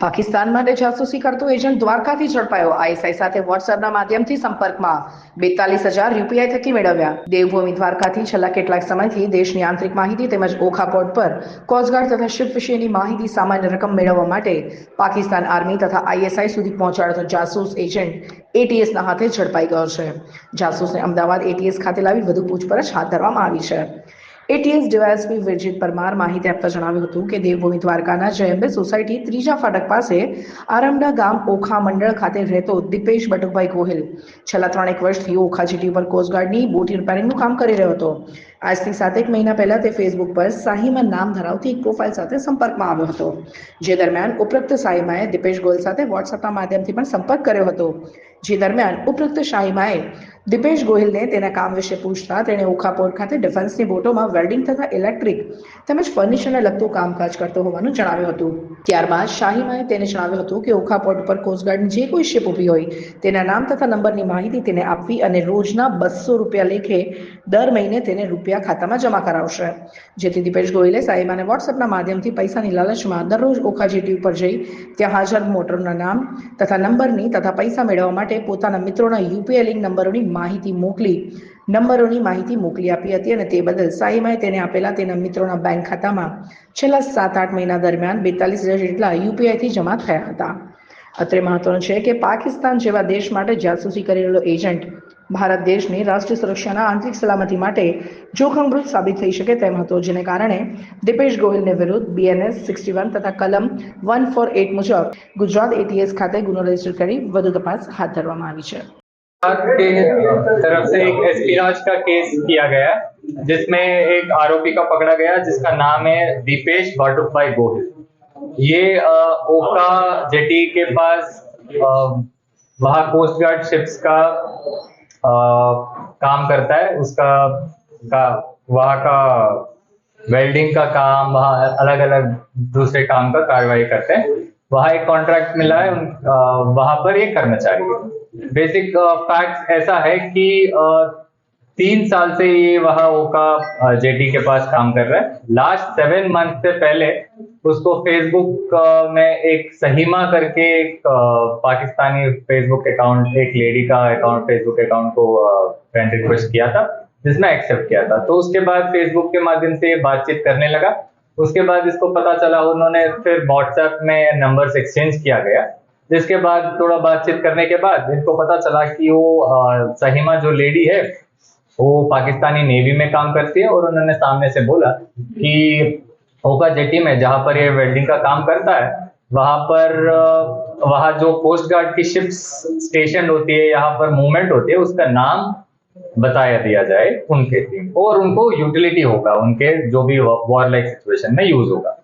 પાકિસ્તાન માટે જાસૂસી કરતો એજન્ટ દ્વારકાથી ઝડપાયો. આઈએસઆઈ સાથે વોટ્સએપના માધ્યમથી સંપર્કમાં. બેતાલીસ હજાર યુપીઆઈ થકી મેળવ્યા. દેવભૂમિ દ્વારકાથી છેલ્લા કેટલાક સમયથી દેશની આંતરિક માહિતી તેમજ ઓખા પોર્ટ પર કોસ્ટગાર્ડ તથા શિપ વિશેની માહિતી સામાન્ય રકમ મેળવવા માટે પાકિસ્તાન આર્મી તથા આઈએસઆઈ સુધી પહોંચાડતો જાસૂસ એજન્ટ એટીએસના હાથે ઝડપાઈ ગયો છે. જાસૂસને અમદાવાદ એટીએસ ખાતે લાવી વધુ પૂછપરછ હાથ ધરવામાં આવી છે. એટીએસ ડીવાયએસપી વિરજીત પરમાર માહિતી આપતા જણાવ્યું હતું કે દેવભૂમિ દ્વારકાના જયંબે સોસાયટી ત્રીજા ફાટક પાસે આરમડા ગામ ઓખા મંડળ ખાતે રહેતો દીપેશ બટુભાઈ ગોહિલ છેલ્લા ત્રણેક વર્ષથી ઓખા જેટી ઉપર કોસ્ટગાર્ડની બોટ રિપેરિંગનું કામ કરી રહ્યો હતો આજથી સાતેક મહિના પહેલા તે ફેસબુક પર સાહીમાં નામ ધરાવતી એક પ્રોફાઇલ સાથે સંપર્કમાં આવ્યો હતો જે દરમિયાન ઉપરોક્ત સાહીમાએ દીપેશ ગોયલ સાથે વોટ્સએપના માધ્યમથી પણ સંપર્ક કર્યો હતો જે દરમિયાન ઉપરોક્ત શાહીમાએ દીપેશ ગોહિલને તેના કામ વિશે પૂછતા તેણે ઓખાપોર ખાતે ડિફેન્સની બોટોમાં વેલ્ડિંગ તથા ઇલેક્ટ્રિક તેમજ ફર્નિચરને લગતું કામકાજ કરતો હોવાનું જણાવ્યું હતું. ત્યારબાદ શાહીમાએ તેને જણાવ્યું હતું કે ઓખા પોર્ટ ઉપર કોસ્ટગાર્ડની જે કોઈ શિપ ઊભી હોય, તેના નામ તથા નંબરની માહિતી તેને આપવી અને રોજના બસો રૂપિયા લેખે દર મહિને તેને રૂપિયા ખાતામાં જમા કરાવશે. જેથી દીપેશ ગોયલે સાહિમાને વોટ્સએપના માધ્યમથી પૈસાની લાલચમાં દરરોજ ઓખા જેટી ઉપર જઈ ત્યાં હાજર મોટરના નામ તથા નંબરની તથા પૈસા મેળવવા માટે પોતાના મિત્રોના યુપીઆઈ લિંક નંબરોની માહિતી મોકલી નંબરોની માહિતી મોકલી આપી હતી અને તે બદલ સાઈમાએ તેને આપેલા તેના મિત્રોના બેંક ખાતામાં છેલ્લા સાત આઠ મહિના દરમિયાન બેતાલીસ હજાર જેટલા યુપીઆઈથી જમા થયા હતા. અત્રે મહત્વનું છે કે પાકિસ્તાન જેવા દેશ માટે જાસૂસી કરી રહેલો એજન્ટ ભારત દેશની રાષ્ટ્રીય સુરક્ષાના આંતરિક સલામતી માટે જોખમરૂપ સાબિત થઈ શકે તેમ હતો, જેને કારણે દીપેશ ગોહિલને વિરુદ્ધ બીએનએસ સિક્સટી વન તથા કલમ વન ફોર એટ મુજબ ગુજરાત એટીએસ ખાતે ગુનો રજિસ્ટર કરી વધુ તપાસ હાથ ધરવામાં આવી છે. के तरफ़ से एक एस्पिराज का केस किया गया जिसमें एक आरोपी का पकड़ा गया जिसका नाम है दीपेश भाटुभाई गोहिल ये ओका जेटी के पास वहाँ कोस्ट गार्ड शिप्स का अ, काम करता है। उसका का वहाँ का वेल्डिंग का काम वहाँ अलग अलग दूसरे काम का कार्रवाई करते हैं। वहाँ एक कॉन्ट्रैक्ट मिला है वहाँ पर एक कर्मचारी। बेसिक फैक्ट ऐसा है कि तीन साल से ये वहाँ ओका जेटी के पास काम कर रहा है। लास्ट सेवन मंथ से पहले उसको फेसबुक में एक सहीमा करके एक पाकिस्तानी फेसबुक अकाउंट एक लेडी का अकाउंट फेसबुक अकाउंट को फ्रेंड रिक्वेस्ट किया था, जिसने एक्सेप्ट किया था। तो उसके बाद फेसबुक के माध्यम से बातचीत करने लगा। उसके बाद इसको पता चला, उन्होंने फिर व्हाट्सएप में नंबर्स एक्सचेंज किया गया। जिसके बाद थोड़ा बातचीत करने के बाद इनको पता चला कि वो सहीमा जो लेडी है, वो पाकिस्तानी नेवी में काम करती है और उन्होंने सामने से बोला कि ओका जेटी में, जहाँ पर ये वेल्डिंग का काम करता है, वहाँ पर वहाँ जो कोस्ट गार्ड की शिप्स स्टेशन होती है, यहाँ पर मूवमेंट होती है, उसका नाम बताया दिया जाए उनके और उनको यूटिलिटी होगा उनके जो भी वॉर लाइक सिचुएशन में यूज़ होगा।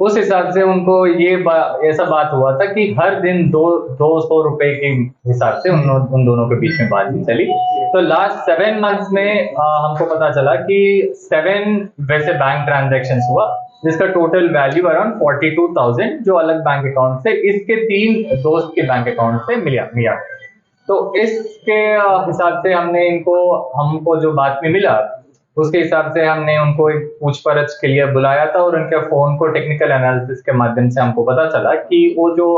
उस हिसाब से उनको ये बा, ऐसा बात हुआ था कि हर दिन दो दो सौ रुपए के हिसाब से उन, उन दोनों के बीच में बातचीत चली। तो लास्ट सेवन मंथ्स में आ, हमको पता चला कि सेवन वैसे बैंक ट्रांजेक्शन हुआ जिसका total value around forty two thousand जो अलग बैंक अकाउंट से इसके तीन दोस्त के बैंक अकाउंट से मिला मिला। तो इसके हिसाब से हमने इनको, हमको जो बात में मिला, उसके हिसाब से हमने उनको एक पूछपरछ के लिए बुलाया था और उनके फ़ोन को टेक्निकल एनालिसिस के माध्यम से हमको पता चला कि वो जो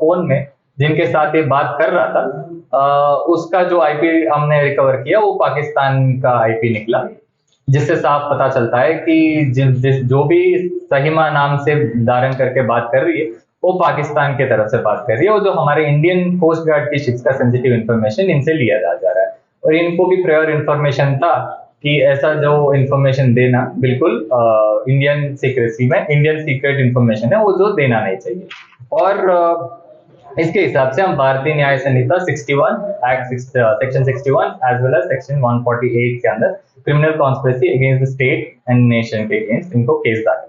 फ़ोन में जिनके साथ ये बात कर रहा था उसका जो आईपी हमने रिकवर किया, वो पाकिस्तान का आईपी निकला, जिससे साफ़ पता चलता है कि जिस जिस, जो भी सहीमा नाम से धारण करके बात कर रही है वो पाकिस्तान की तरफ़ से बात कर रही है। और जो हमारे इंडियन कोस्ट गार्ड की शिप्स का सेंसिटिव इन्फॉर्मेशन इनसे लिया जा रहा है। और इनको भी प्रायर इन्फॉर्मेशन था कि ऐसा जो इन्फॉर्मेशन देना, बिल्कुल इंडियन सीक्रेसी में इंडियन सीक्रेट इन्फॉर्मेशन है, वो जो देना नहीं चाहिए। और इसके हिसाब से हम Bharatiya Nyaya Sanhita 61 act section 61 as well as section 148 के अंदर criminal conspiracy against the state and nation के अगेंस्ट इनको केस दाखिल